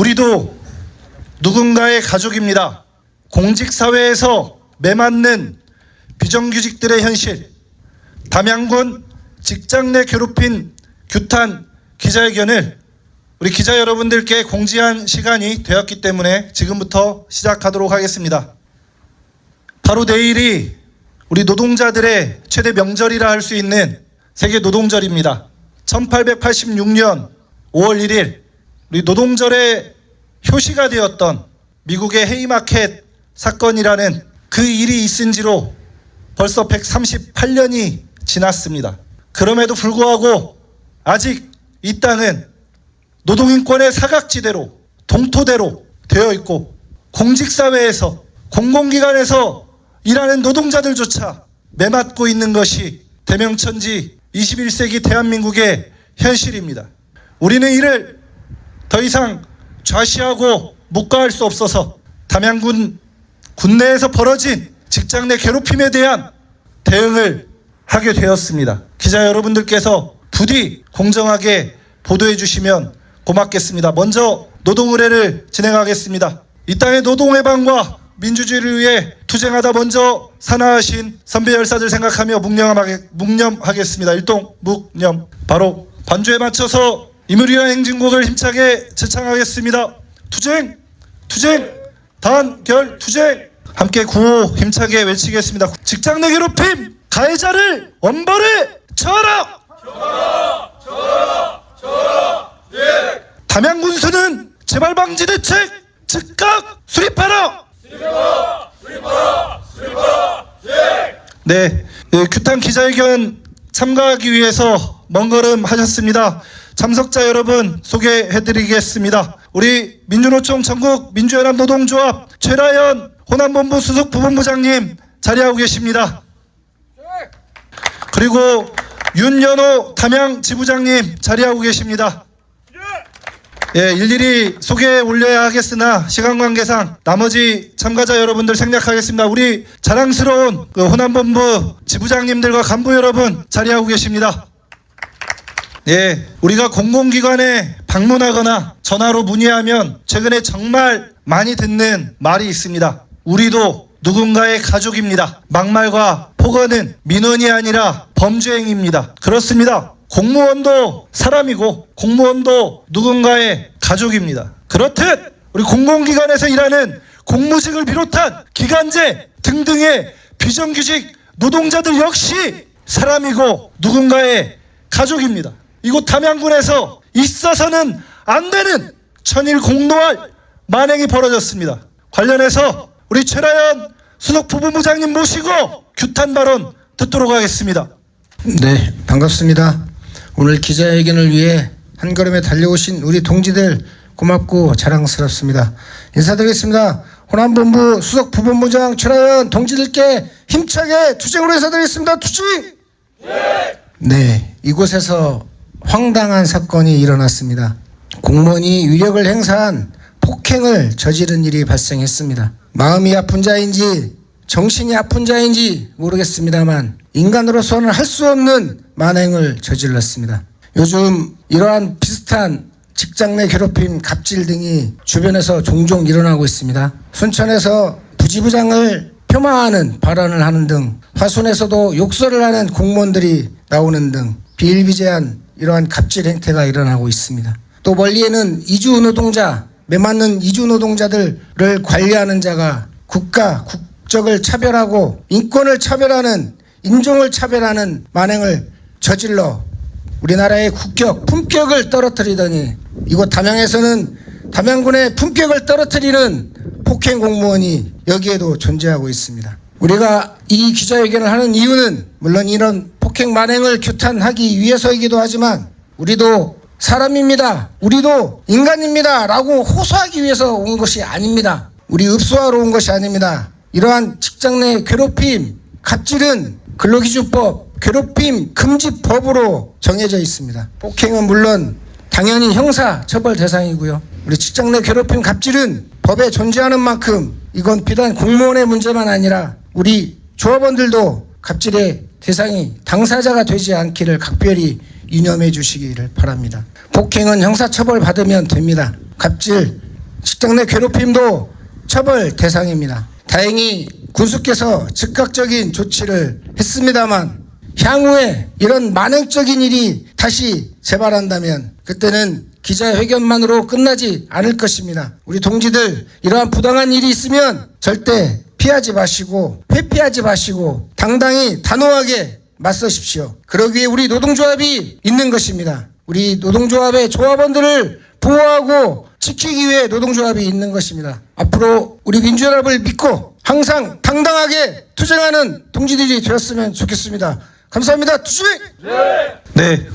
우리도 누군가의 가족입니다. 공직사회에서 매맞는 비정규직들의 현실, 담양군 직장 내 괴롭힌 규탄 기자회견을 우리 기자 여러분들께 공지한 시간이 되었기 때문에 지금부터 시작하도록 하겠습니다. 바로 내일이 우리 노동자들의 최대 명절이라 할 수 있는 세계 노동절입니다. 1886년 5월 1일 우리 노동절의 효시가 되었던 미국의 헤이마켓 사건이라는 그 일이 있은 지로 벌써 138년이 지났습니다. 그럼에도 불구하고 아직 이 땅은 노동인권의 사각지대로 동토대로 되어 있고 공직사회에서 공공기관에서 일하는 노동자들조차 매맞고 있는 것이 대명천지 21세기 대한민국의 현실입니다. 우리는 이를 더 이상 좌시하고 묵과할 수 없어서 담양군 군내에서 벌어진 직장 내 괴롭힘에 대한 대응을 하게 되었습니다. 기자 여러분들께서 부디 공정하게 보도해 주시면 고맙겠습니다. 먼저 노동의뢰를 진행하겠습니다. 이 땅의 노동 해방과 민주주의를 위해 투쟁하다 먼저 산하하신 선배 열사들 생각하며 묵념하겠습니다. 일동 묵념 바로 반주에 맞춰서 이물이와 행진곡을 힘차게 제창하겠습니다. 투쟁 투쟁 단결 투쟁 함께 구호 힘차게 외치겠습니다. 직장 내 괴롭힘 가해자를 엄벌에 처하라. 담양군수는 재발 방지 대책 즉각 수립하라. 네, 예, 규탄 기자회견 참가하기 위해서 먼 걸음 하셨습니다. 참석자 여러분 소개해드리겠습니다. 우리 민주노총 전국 민주연합 노동조합 최라연 호남본부 수석 부본부장님 자리하고 계십니다. 그리고 윤연호 담양 지부장님 자리하고 계십니다. 예, 일일이 소개해 올려야 하겠으나 시간 관계상 나머지 참가자 여러분들 생략하겠습니다. 우리 자랑스러운 그 호남본부 지부장님들과 간부 여러분 자리하고 계십니다. 예, 우리가 공공기관에 방문하거나 전화로 문의하면 최근에 정말 많이 듣는 말이 있습니다. 우리도 누군가의 가족입니다. 막말과 폭언은 민원이 아니라 범죄 행위입니다. 그렇습니다. 공무원도 사람이고 공무원도 누군가의 가족입니다. 그렇듯 우리 공공기관에서 일하는 공무직을 비롯한 기간제 등등의 비정규직 노동자들 역시 사람이고 누군가의 가족입니다. 이곳 담양군에서 있어서는 안 되는 천일 공노할 만행이 벌어졌습니다. 관련해서 우리 최라연 수석 부부부장님 모시고 규탄 발언 듣도록 하겠습니다. 네, 반갑습니다. 오늘 기자회견을 위해 한 걸음에 달려오신 우리 동지들 고맙고 자랑스럽습니다. 인사드리겠습니다. 호남본부 수석 부본부장 최라연 동지들께 힘차게 투쟁으로 인사드리겠습니다. 투쟁! 네, 이곳에서 황당한 사건이 일어났습니다. 공무원이 위력을 행사한 폭행을 저지른 일이 발생했습니다. 마음이 아픈 자인지 정신이 아픈 자인지 모르겠습니다만 인간으로서는 할 수 없는 만행을 저질렀습니다. 요즘 이러한 비슷한 직장 내 괴롭힘, 갑질 등이 주변에서 종종 일어나고 있습니다. 순천에서 부지부장을 폄하하는 발언을 하는 등 화순에서도 욕설을 하는 공무원들이 나오는 등 비일비재한 이러한 갑질 행태가 일어나고 있습니다. 또 멀리에는 이주 노동자, 매맞는 이주 노동자들을 관리하는 자가 국가, 국적을 차별하고 인권을 차별하는 인종을 차별하는 만행을 저질러 우리나라의 국격, 품격을 떨어뜨리더니 이곳 담양에서는 담양군의 품격을 떨어뜨리는 폭행 공무원이 여기에도 존재하고 있습니다. 우리가 이 기자회견을 하는 이유는 물론 이런 폭행 만행을 규탄하기 위해서이기도 하지만 우리도 사람입니다. 우리도 인간입니다. 라고 호소하기 위해서 온 것이 아닙니다. 우리 읍소하러 온 것이 아닙니다. 이러한 직장 내 괴롭힘, 갑질은 근로기준법 괴롭힘 금지법으로 정해져 있습니다. 폭행은 물론 당연히 형사 처벌 대상이고요. 우리 직장 내 괴롭힘 갑질은 법에 존재하는 만큼 이건 비단 공무원의 문제만 아니라 우리 조합원들도 갑질의 대상이 당사자가 되지 않기를 각별히 유념해 주시기를 바랍니다. 폭행은 형사처벌 받으면 됩니다. 갑질 직장 내 괴롭힘도 처벌 대상입니다. 다행히 군수께서 즉각적인 조치를 했습니다만 향후에 이런 만행적인 일이 다시 재발한다면 그때는 기자회견만으로 끝나지 않을 것입니다. 우리 동지들 이러한 부당한 일이 있으면 절대 피하지 마시고 회피하지 마시고 당당히 단호하게 맞서십시오. 그러기 위해 우리 노동조합이 있는 것입니다. 우리 노동조합의 조합원들을 보호하고 지키기 위해 노동조합이 있는 것입니다. 앞으로 우리 민주연합을 믿고 항상 당당하게 투쟁하는 동지들이 되었으면 좋겠습니다. 감사합니다. 투쟁! 네,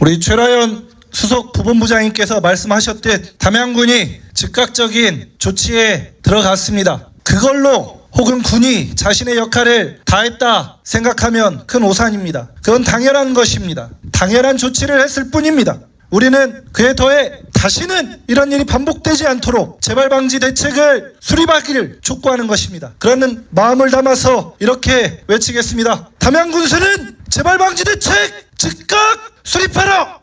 우리 최라연 수석 부본부장님께서 말씀하셨듯 담양군이 즉각적인 조치에 들어갔습니다. 그걸로 혹은 군이 자신의 역할을 다했다 생각하면 큰 오산입니다. 그건 당연한 것입니다. 당연한 조치를 했을 뿐입니다. 우리는 그에 더해 다시는 이런 일이 반복되지 않도록 재발 방지 대책을 수립하기를 촉구하는 것입니다. 그러는 마음을 담아서 이렇게 외치겠습니다. 담양군수는 재발 방지 대책 즉각 수립하라!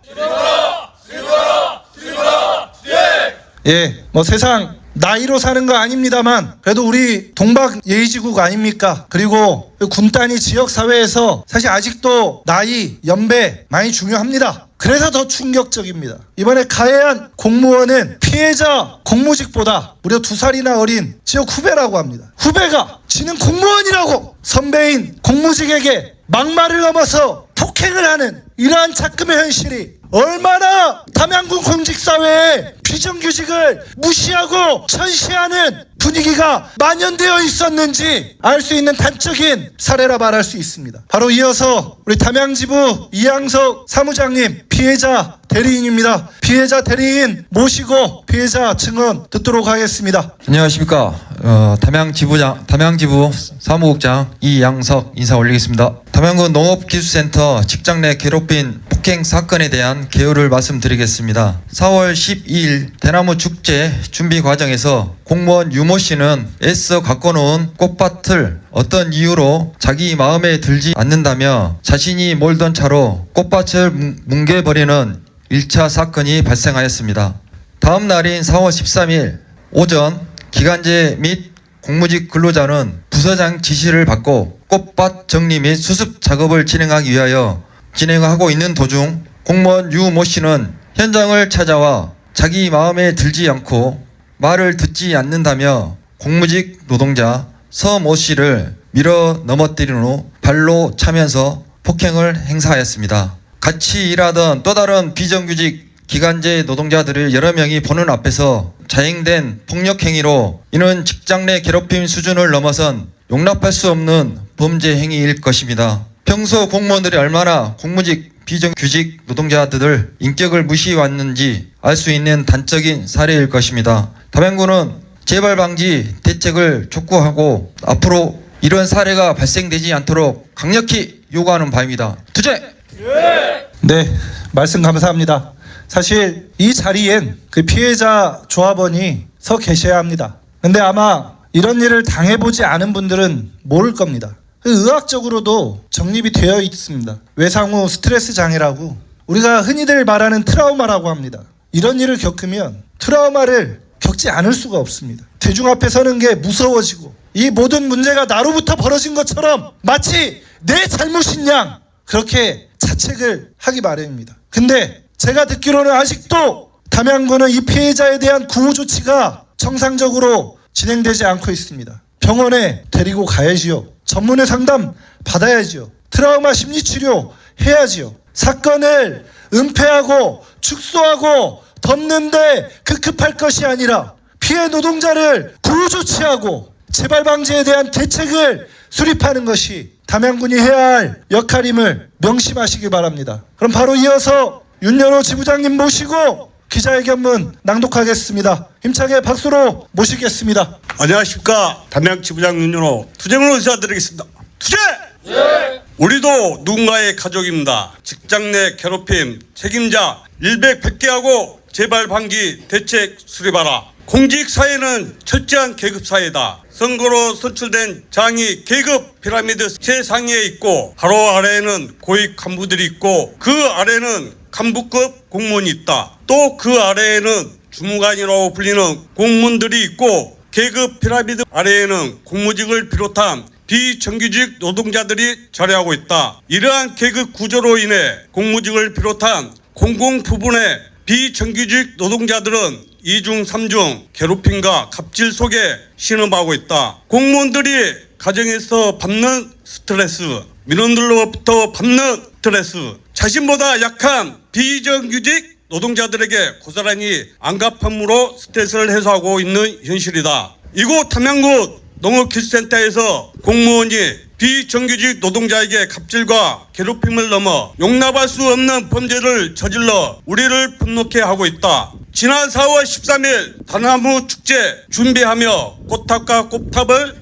예, 뭐 세상 나이로 사는 거 아닙니다만 그래도 우리 동박 예의지국 아닙니까? 그리고 그 군단위 지역 사회에서 사실 아직도 나이, 연배 많이 중요합니다. 그래서 더 충격적입니다. 이번에 가해한 공무원은 피해자 공무직보다 무려 두 살이나 어린 지역 후배라고 합니다. 후배가 지는 공무원이라고 선배인 공무직에게 막말을 넘어서 폭행을 하는 이러한 작금의 현실이 얼마나 담양군 공직사회에 비정규직을 무시하고 천시하는 분위기가 만연되어 있었는지 알 수 있는 단적인 사례라 말할 수 있습니다. 바로 이어서 우리 담양지부 이양석 사무장님 피해자 대리인입니다. 피해자 대리인 모시고 피해자 증언 듣도록 하겠습니다. 안녕하십니까. 어, 담양 지부장, 담양 지부 사무국장 이양석 인사 올리겠습니다. 담양군 농업기술센터 직장 내 괴롭힌 폭행 사건에 대한 개요를 말씀드리겠습니다. 4월 12일 대나무 축제 준비 과정에서 공무원 유모 씨는 애써 갖고 놓은 꽃밭을 어떤 이유로 자기 마음에 들지 않는다며 자신이 몰던 차로 꽃밭을 뭉- 뭉개버리는 1차 사건이 발생하였습니다. 다음 날인 4월 13일 오전 기간제 및 공무직 근로자는 부서장 지시를 받고 꽃밭 정리 및 수습 작업을 진행하기 위하여 진행하고 있는 도중 공무원 유 모 씨는 현장을 찾아와 자기 마음에 들지 않고 말을 듣지 않는다며 공무직 노동자 서모 씨를 밀어 넘어뜨린 후 발로 차면서 폭행을 행사하였습니다. 같이 일하던 또 다른 비정규직 기간제 노동자들을 여러 명이 보는 앞에서 자행된 폭력 행위로 이는 직장 내 괴롭힘 수준을 넘어선 용납할 수 없는 범죄 행위일 것입니다. 평소 공무원들이 얼마나 공무직 비정규직 노동자들을 인격을 무시해 왔는지 알 수 있는 단적인 사례일 것입니다. 담양군은 재발 방지 대책을 촉구하고 앞으로 이런 사례가 발생되지 않도록 강력히 요구하는 바입니다. 투쟁! 네, 말씀 감사합니다. 사실 이 자리엔 그 피해자 조합원이 서 계셔야 합니다. 근데 아마 이런 일을 당해보지 않은 분들은 모를 겁니다. 그 의학적으로도 정립이 되어 있습니다. 외상후 스트레스 장애라고 우리가 흔히들 말하는 트라우마라고 합니다. 이런 일을 겪으면 트라우마를 겪지 않을 수가 없습니다. 대중 앞에 서는 게 무서워지고 이 모든 문제가 나로부터 벌어진 것처럼 마치 내 잘못인 양 그렇게 자책을 하기 마련입니다. 근데 제가 듣기로는 아직도 담양군은 이 피해자에 대한 구호 조치가 정상적으로 진행되지 않고 있습니다. 병원에 데리고 가야지요. 전문의 상담 받아야지요. 트라우마 심리 치료 해야지요. 사건을 은폐하고 축소하고 덮는데 급급할 것이 아니라 피해 노동자를 구호 조치하고 재발 방지에 대한 대책을 수립하는 것이 담양군이 해야 할 역할임을 명심하시기 바랍니다. 그럼 바로 이어서 윤여로 지부장님 모시고 기자회견문 낭독하겠습니다. 힘차게 박수로 모시겠습니다. 안녕하십니까 담양 지부장 윤준호 투쟁을 의사드리겠습니다 투쟁 우리도 누군가의 가족입니다 직장 내 괴롭힘 책임자 일백 백개하고 재발 방지 대책 수립하라. 공직 사회는 철저한 계급 사회다. 선거로 선출된 장이 계급 피라미드 최상위에 있고 바로 아래에는 고위 간부들이 있고 그 아래는 간부급 공무원이 있다. 또 그 아래에는 주무관이라고 불리는 공무원들이 있고 계급 피라미드 아래에는 공무직을 비롯한 비정규직 노동자들이 자리하고 있다. 이러한 계급 구조로 인해 공무직을 비롯한 공공 부분의 비정규직 노동자들은 이중 삼중 괴롭힘과 갑질 속에 신음하고 있다. 공무원들이 가정에서 받는 스트레스, 민원들로부터 받는 스트레스, 자신보다 약한 비정규직 노동자들에게 고스란히 안갚함으로 스트레스를 해소하고 있는 현실이다. 이곳 담양구 농업기술센터에서 공무원이 비정규직 노동자에게 갑질과 괴롭힘을 넘어 용납할 수 없는 범죄를 저질러 우리를 분노케 하고 있다. 지난 4월 13일 다나무 축제 준비하며 꽃탑과 꽃탑을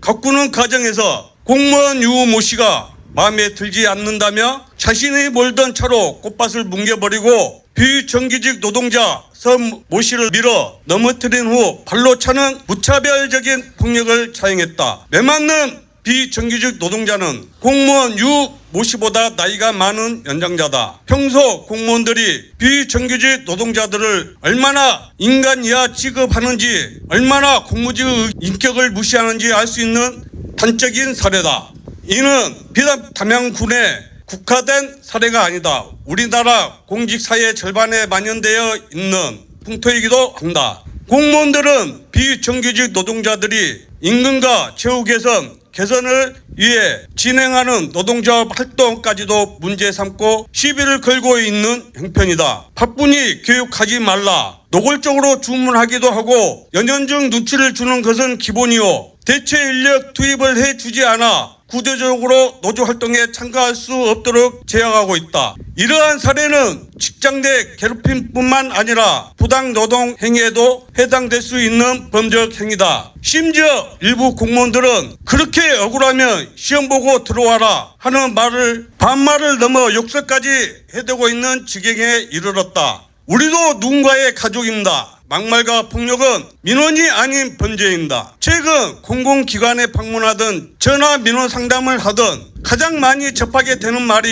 가꾸는 과정에서 공무원 유 모 씨가 마음에 들지 않는다며 자신이 몰던 차로 꽃밭을 뭉개버리고 비정규직 노동자 서모 씨를 밀어 넘어뜨린 후 발로 차는 무차별적인 폭력을 자행했다. 매맞는 비정규직 노동자는 공무원 유 모 씨보다 나이가 많은 연장자다. 평소 공무원들이 비정규직 노동자들을 얼마나 인간 이하 취급하는지 얼마나 공무직의 인격을 무시하는지 알 수 있는 단적인 사례다. 이는 비단 담양군의 국화된 사례가 아니다. 우리나라 공직사회 절반에 만연되어 있는 풍토이기도 한다. 공무원들은 비정규직 노동자들이 임금과 처우 개선, 개선을 위해 진행하는 노동조합 활동까지도 문제 삼고 시비를 걸고 있는 형편이다. 바쁘니 교육하지 말라. 노골적으로 주문하기도 하고 연연중 눈치를 주는 것은 기본이요. 대체 인력 투입을 해 주지 않아 구조적으로 노조 활동에 참가할 수 없도록 제약하고 있다. 이러한 사례는 직장 내 괴롭힘뿐만 아니라 부당 노동 행위에도 해당될 수 있는 범죄 행위다. 심지어 일부 공무원들은 그렇게 억울하면 시험 보고 들어와라 하는 말을 반말을 넘어 욕설까지 해대고 있는 지경에 이르렀다. 우리도 누군가의 가족입니다. 막말과 폭력은 민원이 아닌 범죄입니다. 최근 공공기관에 방문하든 전화 민원 상담을 하든 가장 많이 접하게 되는 말이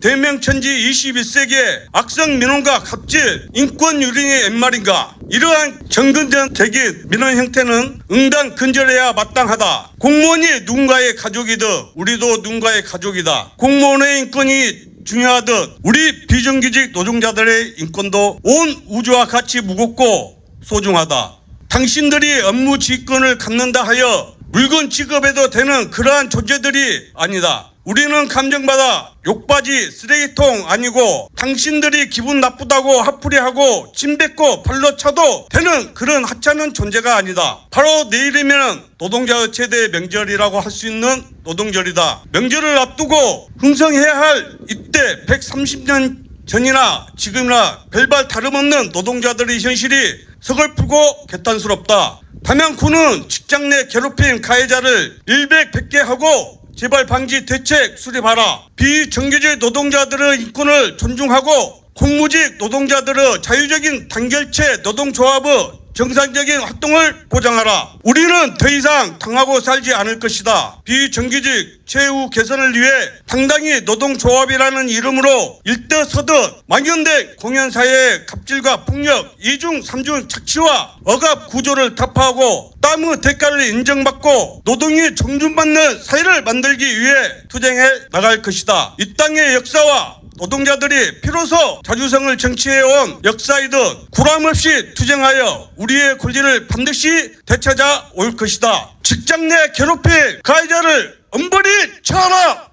대명천지 21세기에 악성 민원과 갑질, 인권 유린이 웬말인가? 이러한 정근전적인 민원 형태는 응당 근절해야 마땅하다. 공무원이 누군가의 가족이듯 우리도 누군가의 가족이다. 공무원의 인권이 중요하듯 우리 비정규직 노동자들의 인권도 온 우주와 같이 무겁고 소중하다. 당신들이 업무 지휘권을 갖는다 하여 물건 취급해도 되는 그러한 존재들이 아니다. 우리는 감정받아 욕바지 쓰레기통 아니고 당신들이 기분 나쁘다고 화풀이하고 침뱉고 발로 차도 되는 그런 하찮은 존재가 아니다. 바로 내일이면 노동자의 최대 명절이라고 할 수 있는 노동절이다. 명절을 앞두고 흥성해야 할 이때 130년 전이나 지금이나 별반 다름없는 노동자들의 현실이 서글프고 개탄스럽다. 담양군은 직장 내 괴롭힘 가해자를 일백백개 하고 재발 방지 대책 수립하라. 비정규직 노동자들의 인권을 존중하고 공무직 노동자들의 자유적인 단결체 노동조합의 정상적인 활동을 보장하라. 우리는 더 이상 당하고 살지 않을 것이다. 비정규직 최후 개선을 위해 당당히 노동조합이라는 이름으로 일떠서듯 만연된 공연사회의 갑질과 폭력, 이중, 삼중 착취와 억압 구조를 타파하고 땀의 대가를 인정받고 노동이 존중받는 사회를 만들기 위해 투쟁해 나갈 것이다. 이 땅의 역사와 노동자들이 피로소 자주성을 쟁취해온 역사이듯 구람 없이 투쟁하여 우리의 권리를 반드시 되찾아 올 것이다. 직장 내 괴롭힘 가해자를 엄벌히 처하라!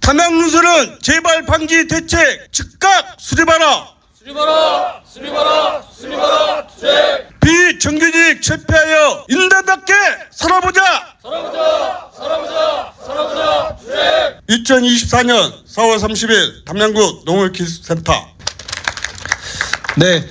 담양문서는 재발 방지 대책 즉각 수립하라! 수립하라! 수립하라! 수립하라! 주제! 비정규직 철폐하여 인간답게! 살아보자! 살아보자! 살아보자! 주제! 2024년 4월 30일 담양구 농업기술센터 네.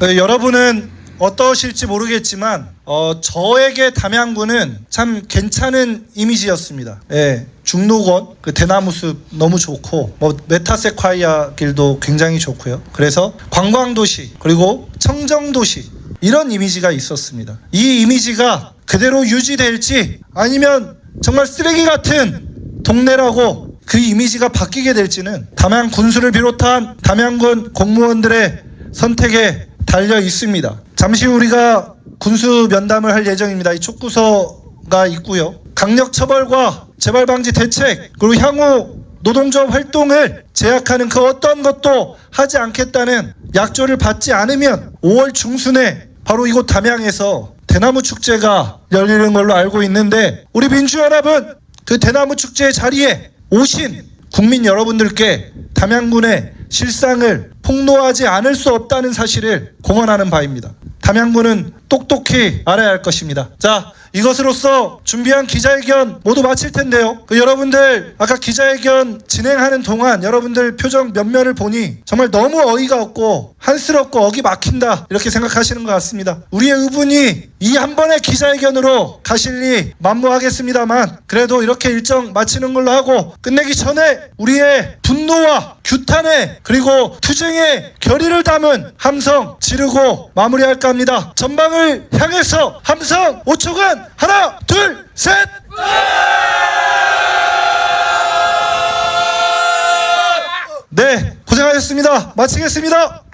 네, 여러분은 어떠실지 모르겠지만 어, 저에게 담양구는 참 괜찮은 이미지였습니다. 예, 중록원 그 대나무 숲 너무 좋고 뭐 메타세콰이아 길도 굉장히 좋고요. 그래서 관광 도시 그리고 청정 도시 이런 이미지가 있었습니다. 이 이미지가 그대로 유지될지 아니면 정말 쓰레기 같은 동네라고 그 이미지가 바뀌게 될지는 담양 군수를 비롯한 담양군 공무원들의 선택에 달려 있습니다. 잠시 후 우리가 군수 면담을 할 예정입니다. 이 촉구서가 있고요. 강력 처벌과 재발 방지 대책 그리고 향후 노동조합 활동을 제약하는 그 어떤 것도 하지 않겠다는 약조를 받지 않으면 5월 중순에 바로 이곳 담양에서 대나무 축제가 열리는 걸로 알고 있는데 우리 민주연합은 그 대나무 축제 자리에 오신 국민 여러분들께 담양군의 실상을 폭로하지 않을 수 없다는 사실을 공언하는 바입니다. 담양군은 똑똑히 알아야 할 것입니다. 자, 이것으로써 준비한 기자회견 모두 마칠 텐데요. 그 여러분들 아까 기자회견 진행하는 동안 여러분들 표정 면면을 보니 정말 너무 어이가 없고 한스럽고 어기 막힌다 이렇게 생각하시는 것 같습니다. 우리의 의분이 이 한 번의 기자회견으로 가실리 만무하겠습니다만 그래도 이렇게 일정 마치는 걸로 하고 끝내기 전에 우리의 분노와 규탄의 그리고 투쟁의 결의를 담은 함성 지르고 마무리할까 합니다. 전방을 향해서 함성 5초간 하나 둘 셋. 네 고생하셨습니다. 마치겠습니다.